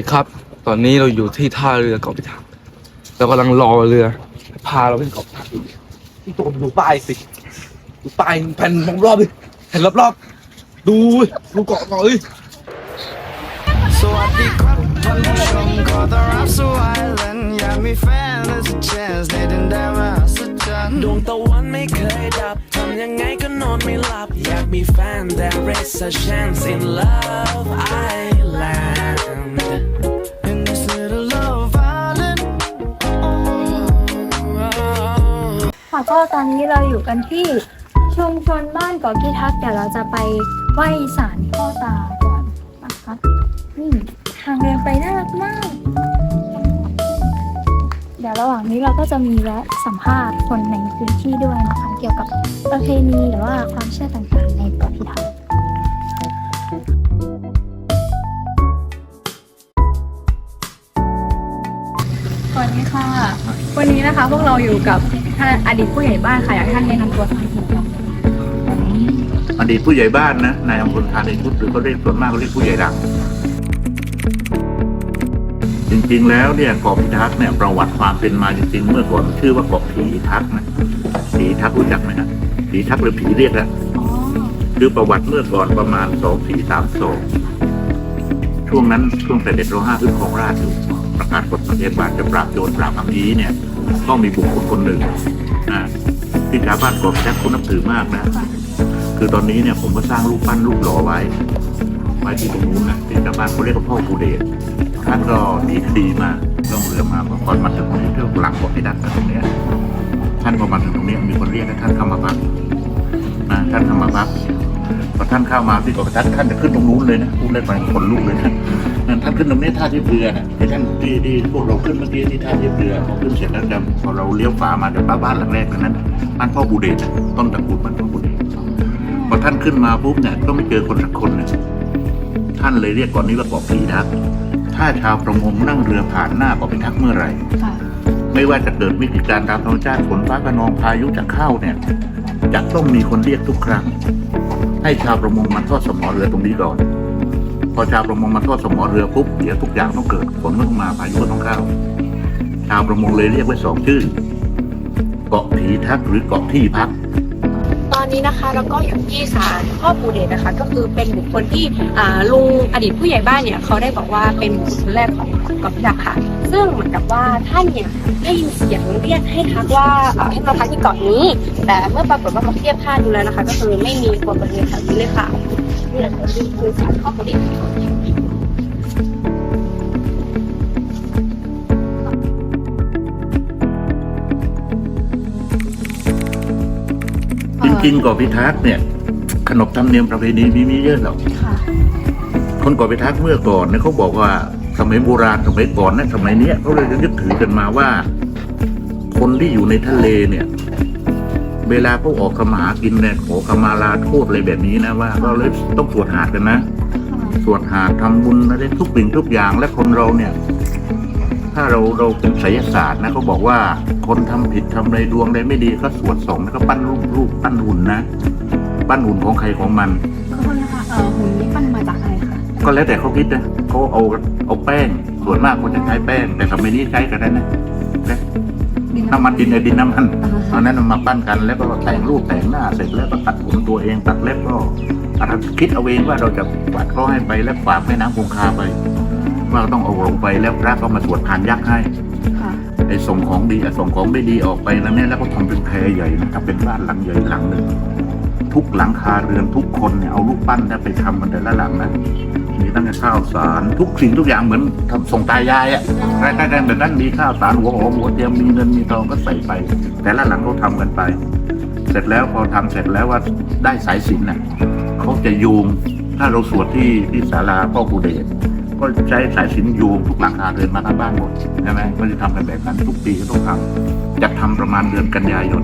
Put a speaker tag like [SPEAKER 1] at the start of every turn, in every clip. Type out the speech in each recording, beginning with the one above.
[SPEAKER 1] วัสดีครับ ตอนนี้เราอยู่ที่ท่าเรือเกาะพิทักษ์เรากำลังรอเรือ พาเราไปเกาะพิทักษ์อยู่ที่ตรงดูป้ายสิดูป้ายแผ่นรอบๆดิแผ่นรอบๆดูดูเกาะเกาะเอ้ย
[SPEAKER 2] สวัสดีครับท่านผู้ชมขอต้อนรับสู่ไอแลนด์อยากมีแฟนและสัก chance ได้ดินแดนมหัศจรรย์
[SPEAKER 3] ดวงตะวันไม่เคยดับทำยังไงก็นอนไม่หลับ อยากมีแฟน there is a chance in love
[SPEAKER 4] ตอนนี้เราอยู่กันที่ชุมชนบ้านเกาะพิทักเดี๋ยวเราจะไปไหว้ศาลพ่อตาก่อนนะคะนี่ทางเดินไปน่ารักมาก เดี๋ยวระหว่างนี้เราก็จะมีแวะสัมภาษณ์คนในพื้นที่ด้วยนะคะ เกี่ยวกับประเพณีหรือว่าความเชื่อต่างๆในเกาะพิทัก
[SPEAKER 5] สวัสดีค่ะ วันนี้นะคะพวกเราอยู่กับ ท่านอดีตผู้ใหญ่บ้านค่ะอยากให้ท่านแนะนำตัวสักนิดนึงค่ะ
[SPEAKER 6] อดีตผู้ใหญ่บ้านนะนายอำเภอทาในชุดหรือเขาเรียกส่วนมากเขาเรียกผู้ใหญ่รักจริงๆแล้วเนี่ยเกาะพิทักษ์เนี่ยประวัติความเป็นมาจริงๆ เมื่อก่อนชื่อว่าเกาะผีทักษ์นะผีทักษ์รู้จักไหมฮะผีทักษ์หรือผีเรียกอะ
[SPEAKER 5] อ๋อ
[SPEAKER 6] คือประวัติเมื่อก่อนประมาณสองสี่สามสองช่วงนั้นช่วงเสด็จรห้าขึ้นครองราชอยู่ประกาศกฎประเทศว่าจะปราบโจรปราบอัมพีเนี่ย ต้องมีบุคคลคนหนึ่งนะที่ชาวบ้านกาะพิทักษ์เขานับถือมากนะ คือตอนนี้เนี่ยผมก็สร้างรูปปั้นรูปหล่อไว้ไว้ที่ตรงนู้นนะที่ชาวบ้านเขาเรียกว่าพ่อภูเดชท่านก็หนีคดีมาล่องเรือมาก่อนมาถึงตรงนี้เที่ยวหลังเกาะพิทักตรงเนี้ยท่านพอมาถึงตรงนี้มีคนเรียกให้ท่านเข้ามาพักนะท่านเข้ามาพัก พอท่านเข้ามาที่กาะพิทักษ์ท่านจะขึ้นตรงนู้นเลยนะพูดเล่นไปคนลุกเลยนะนั่นท่านขึ้นตรงนี้ท่าทียบเรือนะที่ท่านที่ที่พวกเราขึ้นเมื่อกี้ที่ท่าทียบเรือพอขึ้นเสร็จแล้วจะพอเราเลี้ยวฝามาจะบ้านหลังแรกนั้นบ้านพ่อบูเดชต้นตระกูลบ้านพ่อบูเดชพอท่านขึ้นมาปุ๊บเนี่ยก็ไม่เจอคนสักคนเนี่ยท่านเลยเรียกก่อนนี้ว่าเกาะผีทักถ้าชาวประมงนั่งเรือผ่านหน้าเกาะผีทักเมื่อไหร่
[SPEAKER 5] ค่ะ
[SPEAKER 6] ไม่ว่าจะเกิดวิกฤตการณ์ตามธรรมชาติฝนฟ้าขนองพายุจะเข้าเนี่ยจะต้องมีคนเรียกทุกครั้ง ให้ชาวประมงมาทอดสมอเรือตรงนี้ก่อน พอชาวประมงมาทอดสมอเรือปุ๊บเดี๋ยวทุกอย่างต้องเกิดฝนก็ต้องมาพายุก็ต้องเข้า ชาวประมงเลยเรียกไว้สองชื่อ เกาะผีทักหรือเกาะที่พัก
[SPEAKER 7] นี้นะคะ แล้วก็อยู่ที่ศาลพ่อปู่เดชนะคะ ก็คือเป็นบุคคลที่ลุงอดีตผู้ใหญ่บ้านเนี่ยเขาได้บอกว่าเป็นบุคคลแรกของเกาะพิทักษ์ค่ะ ซึ่งเหมือนกับว่าท่านเนี่ยได้ยินเสียงเรียกให้ทักว่าให้มาพักที่เกาะนี้ แต่เมื่อปรากฏว่าเขาเทียบท่าดูแล้วนะคะ ก็คือไม่มีคนบริเวณแถวนี้เลยค่ะนี่แหละคือคือศาลพ่อปู่เดช
[SPEAKER 6] ริงๆเกาะพิทักษ์เนี่ย ขนบธรรมเนียมประเพณีมีมีเยอะหรอก
[SPEAKER 5] ค่ะ
[SPEAKER 6] คนเกาะพิทักษ์เมื่อก่อนเนี่ยเขาบอกว่าสมัยโบราณสมัยก่อนนะสมัยเนี้ยเขาเลยยึดถือกันมาว่า คนที่อยู่ในทะเลเนี่ย เวลาเขาออกขมาหากินเนี่ยขอขมาลาโทษอะไรแบบนี้นะว่า เราเลยต้องสวดหาดกันนะ สวดหาดทำบุญอะไรทุกสิ่งทุกอย่างและคนเราเนี่ย ถ้าเราเราเป็นไสยศาสตร์นะเขาบอกว่าคนทำผิดทำอะไรดวงอะไรไม่ดีก็สวดส่งแล้วก็ปั้นรูปรูปปั้นหุ่นนะปั้นหุ่นของใครของมัน
[SPEAKER 5] ขอบคุณนะคะเอ่อหุ่นนี้ปั้นมาจากอะไรคะ
[SPEAKER 6] ก็แล้วแต่เขาคิดนะเขาเอาเอาแป้งส่วนมากคนจะใช้แป้ง แต่สมัยนี้ใช้กันได้นะนะน้ำมันดินไอดินน้ำมันเอานั้นเอามาปั้นกันแล้วก็แต่งรูปแต่งหน้าเสร็จแล้วก็ตัดผมตัวเองตัดเล็บก็อาจจะคิดเอาเองว่าเราจะปัดเขาให้ไปแล้วฝากแม่น้ำคงคาไป ว่าต้องเอาลงไปแล้วพระก็มาสวดพานยักษ์ให้
[SPEAKER 5] ค่ะ
[SPEAKER 6] ไอ้ส่งของดีไอ้ส่งของไม่ดีออกไปแล้วเนี่ยแล้วก็ทำเป็นแพรใหญ่นะครับเป็นบ้านหลังใหญ่หลังหนึ่งทุกหลังคาเรือนทุกคนเนี่ยเอารูปปั้นเนี่ยไปทำมันแต่ละหลังนะมีตั้งแต่ข้าวสารทุกสิ่งทุกอย่างเหมือนทำส่งตายายอะ่ะใกล้ๆกันแบบนั้นมีข้าวสารหัวหอมหัวเทียมมีเงินมีทองก็ใส่ไป แต่ละหลังเขาทำกันไป เสร็จแล้วพอทำเสร็จแล้วว่าได้สายสิญจนน่ะเขาจะโยงถ้าเราสวดที่ที่ศาลาพ่อกูเดช ก็ใช้สายสิญจนโยงทุกหลังคาเรือนมาทั้งบ้านหมดใช่ไหมก็จะทำกันแบบนั้นทุกปีก็ต้องทำจะทำประมาณเดือนกันยายน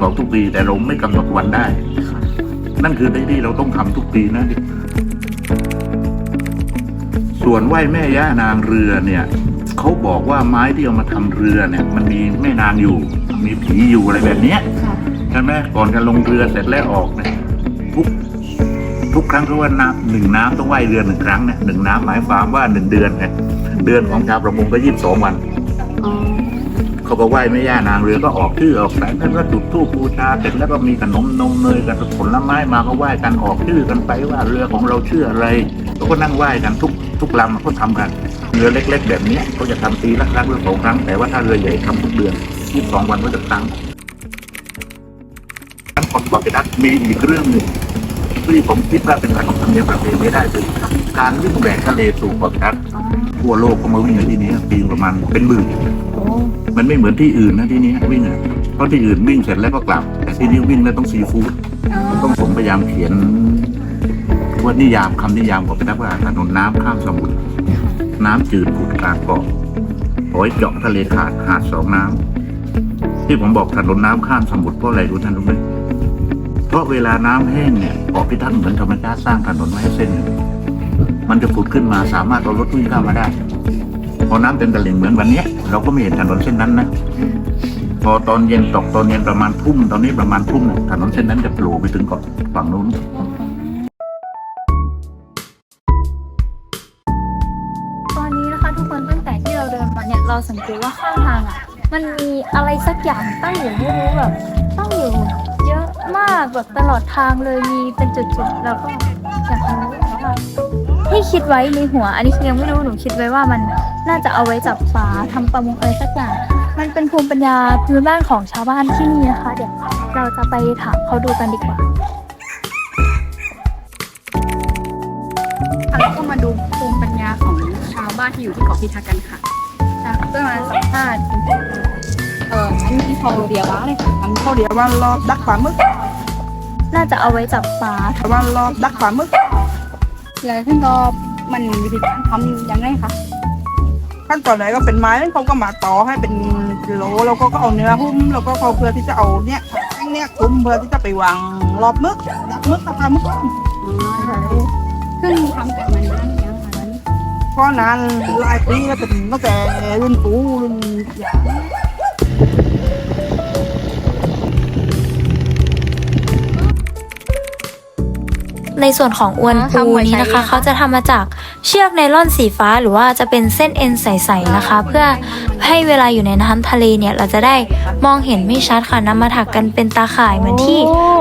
[SPEAKER 6] ของทุกปีแต่เราไม่กำหนดวันได้ นั่นคือในที่เราต้องทำทุกปีนะส่วนไหว้แม่ย่านางเรือเนี่ยเขาบอกว่าไม้ที่เอามาทำเรือเนี่ย มันมีแม่นางอยู่ มีผีอยู่อะไรแบบเนี้ย
[SPEAKER 5] ค่ะ
[SPEAKER 6] ใช่ไหมก่อนจะลงเรือเสร็จแล้วออกเนี่ยทุกทุกค รั้งเพราะว่าน้ำหนึ่งน้ำต้องว่ายเรือหนึ่งครั้งเนี่ยหนึ่งน้ำหมายความว่าหนึ่งเดือนไงเดือนของชาวประมงก็ยี่สิบสองวัน เขาก็ไหว้แม่ย่านางเรือก็ออกชื่อออกแสงท่านก็จุดธูปบูชาเสร็จแล้วก็มีขนมนมเนยกับผลไม้มาก็ไหว้กันออกชื่อกันไปว่าเรือของเราชื่ออะไรเขาก็นั่งไหว้กันทุกทุกลำเขาทำกันเรือเล็ก ๆ แบบเนี้ยเขาจะทำปีละครั้งหรือสองครั้ง แต่ว่าถ้าเรือใหญ่ทำทุกเดือนยี่สิบสองวันก็จะครั้งท่านคนบอกไปนัดมีอีกเรื่องหนึ่ง ที่ผมคิดว่าเป็นรของธรรมเนียมประเพณีไม่ได้คือการวิ่งแหวกทะเลสู่เกาะกัดทั่วโลกก็มาวิ่งกันที่นี้ปีประมาณเป็นหมื่นมันไม่เหมือนที่อื่นนะที่นี้วิ่งอะเพราะที่อื่นวิ่งเสร็จแล้วก็กลับ แต่ที่นี่วิ่งแล้วต้องซีฟู้ดต้องผมพยายามเขียนว่านิยามคำนิยามบอกไปนะว่าถนนน้ำข้ามสมุทรน้ำจืดผุดกลางเกาะหอยเจาะทะเลขาดหาดสองน้ำที่ผมบอกถนนน้ำข้ามสมุทรเพราะอะไรรู้ท่านรู้ไหม เพราะเวลาน้ำแห้งเนี่ยเกาะพิทักษ์เหมือนธรรมชาติสร้างถนนไว้ให้เส้น มันจะผุดขึ้นมาสามารถเอารถวิ่งข้ามมาได้พอน้ำเต็มตลิ่งเหมือนวันนี้เราก็ไม่เห็นถนนเส้นนั้นนะพอตอนเย็นตกตอนเย็นประมาณทุ่มตอนนี้ประมาณทุ่มเนี่ยถนนเส้นนั้นจะโผล่ไปถึงเกาะฝั่งนู้น
[SPEAKER 4] ตอนนี้นะคะทุกคนตั้งแต่ที่เราเดินมาเนี่ยเราสังเกตว่าข้างทางอะ มันมีอะไรสักอย่างตั้งอยู่ไม่รู้แบบตั้งอยู่ มากแบบตลอดทางเลยมีเป็นจุดๆแล้วก็อยากรู้ว่าที่คิดไว้ในหัว อันนี้คือยังไม่รู้หนูคิดไว้ว่ามันน่าจะเอาไว้จับปลาทำประมงอะไรสักอย่างมันเป็นภูมิปัญญาพื้นบ้านของชาวบ้านที่นี่นะคะ เดี๋ยวเราจะไปถามเขาดูกันดีกว่า
[SPEAKER 5] ค่ะแล้วก็มาดูภูมิปัญญาของชาวบ้านที่อยู่ที่เกาะพิทักษ์กันค่ะเพื่อมาสัมภาษณ์คุณพ่อเออ อันนี้พอเดียวว่าเลยค่ะ
[SPEAKER 8] anh có địa ban lo đắc quả mức
[SPEAKER 4] น่าจะเอาไว้จับปลา
[SPEAKER 8] địa ban lo đắc quả mức
[SPEAKER 5] แล้วท่านก็มันวิธีการทำยังไงคะ
[SPEAKER 8] ขั้นตอนไหนก็เป็นไม้เขาก็มาต่อให้เป็นโหลแล้วก็เอาเนื้อหุ้มแล้วก็เขาเพื่อที่จะเอาเนี้ยแท่งเนี้ยคลุมเพื่อที่จะไปวางรอบมึกดักมึกตะพามึก
[SPEAKER 5] ซึ่งทำกับมันนานยังคะนั้น
[SPEAKER 8] เพราะนานหลายปีแล้วเป็นตั้งแต่รุ่นปู่รุ่นยา
[SPEAKER 9] ในส่วนของอวนปูนี้นะคะ เขาจะทำมาจากเชือกไนล่อนสีฟ้า หรือว่าจะเป็นเส้นเอ็นใสๆนะคะ เพื่อให้เวลาอยู่ในน้ำทะเลเนี่ยเราจะได้มองเห็นไม่ชัดค่ะนำมาถักกันเป็นตาข่ายเหมือนที่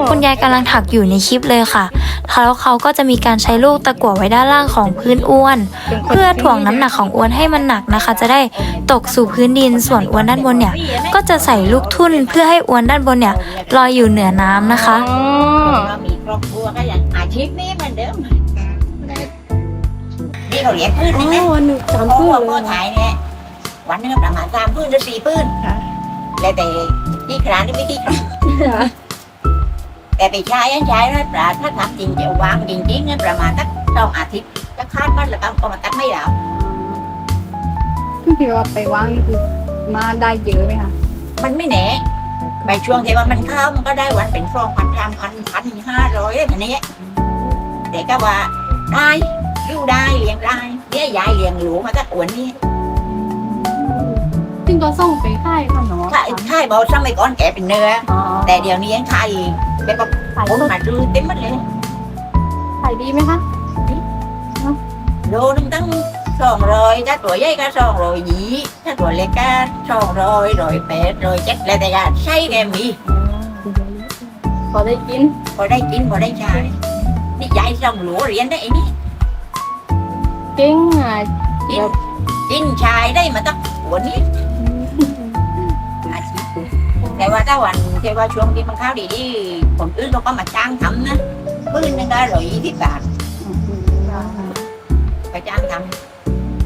[SPEAKER 9] คุณยายกำลังถักอยู่ในคลิปเลยค่ะแล้วเขาก็จะมีการใช้ลูกตะกั่วไว้ด้านล่างของพื้นอวน เพื่อถ่วงน้ำหนักของอวนให้มันหนักนะคะ จะได้ตกสู่พื้นดินส่วนอวนด้านบนเนี่ย ก็จะใส่ลูกทุ่นเพื่อให้อวนด้านบนเนี่ยลอยอยู่เหนือน้ำนะคะ
[SPEAKER 10] เรามี ครอบครัวก็อย่างอาชีพนี้เหมือนเดิมนี่เขาเรียกพื้นนึงนะ
[SPEAKER 5] วันหนึ่งสาม
[SPEAKER 10] เพราะ
[SPEAKER 5] พื้น
[SPEAKER 10] ว่า
[SPEAKER 5] เล
[SPEAKER 10] พ่อยถ่ายเนี่ยวันหนึงก็ประมาณสามพื้นหรือสี่พื้นแล้วแต่ที่ครานที่ไม่ที่ครานแต่ไปใช้ยังใช้นะปลาถ้าทำจริงจะวางจริงๆเนี่ยประมาณสักสองอาทิตย์จะคาดมันแล้วก็เอามาตัดไม่แล้ว
[SPEAKER 5] ที่ว่าไปวางนี่คือมาได้เยอะไหมคะ
[SPEAKER 10] มันไม่แน่ ไปช่วงที่ว่ามันเข้ามันก็ได้วันเป็นฟองพันสามพันพันห้าร้อยอะไรแบบนี้แต่ก็ว่าได้อยู่ได้เลี้ยงได้เนี่ยยายเลี้ยงหลูมาตั้งอวนนี่
[SPEAKER 5] ซึ่งก็ส่งไปค่ายค่ะเนาะ
[SPEAKER 10] ค่ายค่ายบอกสมัยก่อนแกเป็นเนื้อ
[SPEAKER 5] อ๋อ
[SPEAKER 10] แต่เดี๋ยวนี้ยังขายอีกแล้วก็
[SPEAKER 5] ขาย
[SPEAKER 10] คนมาดูเต็มหมดเลย
[SPEAKER 5] ขายดีไหมคะ
[SPEAKER 10] โลนึงตั้ง สองร้อยถ้าตัวใหญ่ก็สองร้อยยี่ถ้าตัวเล็กก็สองร้อยร้อยแปดร้อยเจ็ดแล้วแต่ก็ใช่แกมี
[SPEAKER 5] พอได้กิน
[SPEAKER 10] พอได้กินพอได้ใช้นี่ยายส่งหลูเรียนได้ไอ้นี่
[SPEAKER 5] เก่งอะ
[SPEAKER 10] กินกินชายได้มาตั้งหัวนี้อาชีพแต่ว่าถ้าวันที่ว่าช่วงที่มันข้าวดีๆคนอื่นเขาก็มาจ้างทำนะปืนนึงก็ร้อยยี่สิบบาทไปจ้างทำ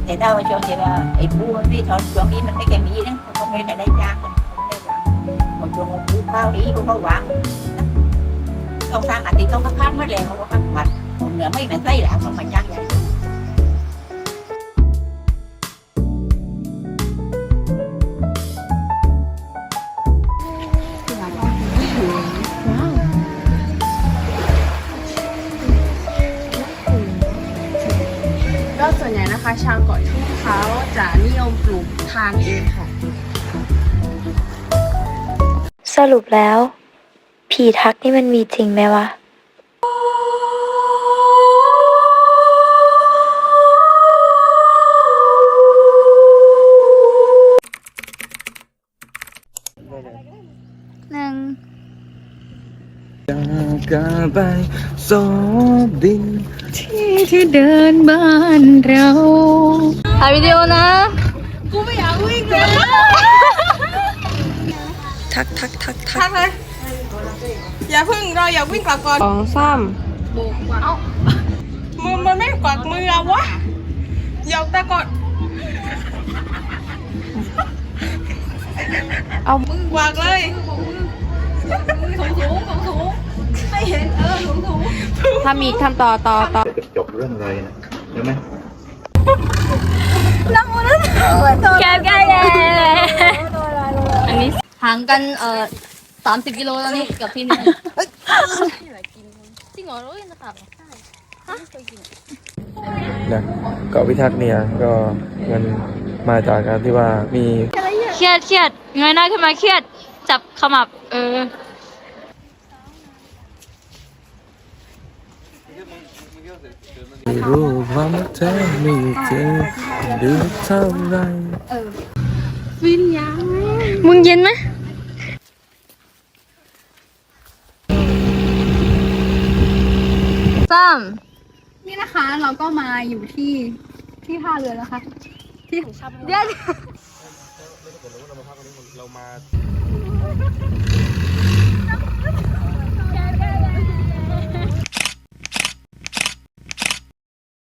[SPEAKER 10] แต่ถ้าว่าช่วงที่ว่าไอ้ปูมันไม่ทอนช่วงนี้มันไม่แก่มีนะเขาก็ไม่ได้ได้จ้างกันเขาไม่ได้วางพอช่วงปูข้าวดีเขาก็หวังต้องสร้างอาทิตย์ต้องพักพักมาแล้วเขาก็พักผัดคนเหนือไม่เหมือนไส้หลามเขามาจ้าง
[SPEAKER 5] อย่าง
[SPEAKER 9] สรุปแล้ว ผีทักนี่มันมีจริงไหมวะหนึ่งจาก
[SPEAKER 1] ไปสบดิน
[SPEAKER 11] ที่ที่เดินบ้านเราถ่ายวิดีโอนะ กูไม่อยากวิ่งเลย
[SPEAKER 12] ทักทักทักทักเลยอย่าพึ่งเราอย่าวิ่งกลับก่อน
[SPEAKER 13] สองสาม
[SPEAKER 12] มือมันไม่กวักมืออะวะยกตะกดเอามือกวักเลย
[SPEAKER 13] ทำอีกทำต่อต่อต่อ
[SPEAKER 6] จะจบเรื่องอะไรนะใช่ไหม
[SPEAKER 11] แกแกแกอันนี้ ห่างกันเอ่อสามสิบกิโลแล้วนี่กับที่นี่จริงเหรอรู้ยังนะครับ
[SPEAKER 1] นะเกาะพิทักษ์เนี่ยก็มันมาจากการที่ว่ามี
[SPEAKER 11] เครียดเครียดเงยหน้าขึ้นมาเครียด จับขมับ เออ
[SPEAKER 1] รู้ว่าเธอไม่เจอดูเท่าไร
[SPEAKER 11] มึงเย็นไหม ซ้ำนี่นะคะเราก็มาอยู่ที่ที่ท่าเรือแล้วค่ะที่เดี๋ยว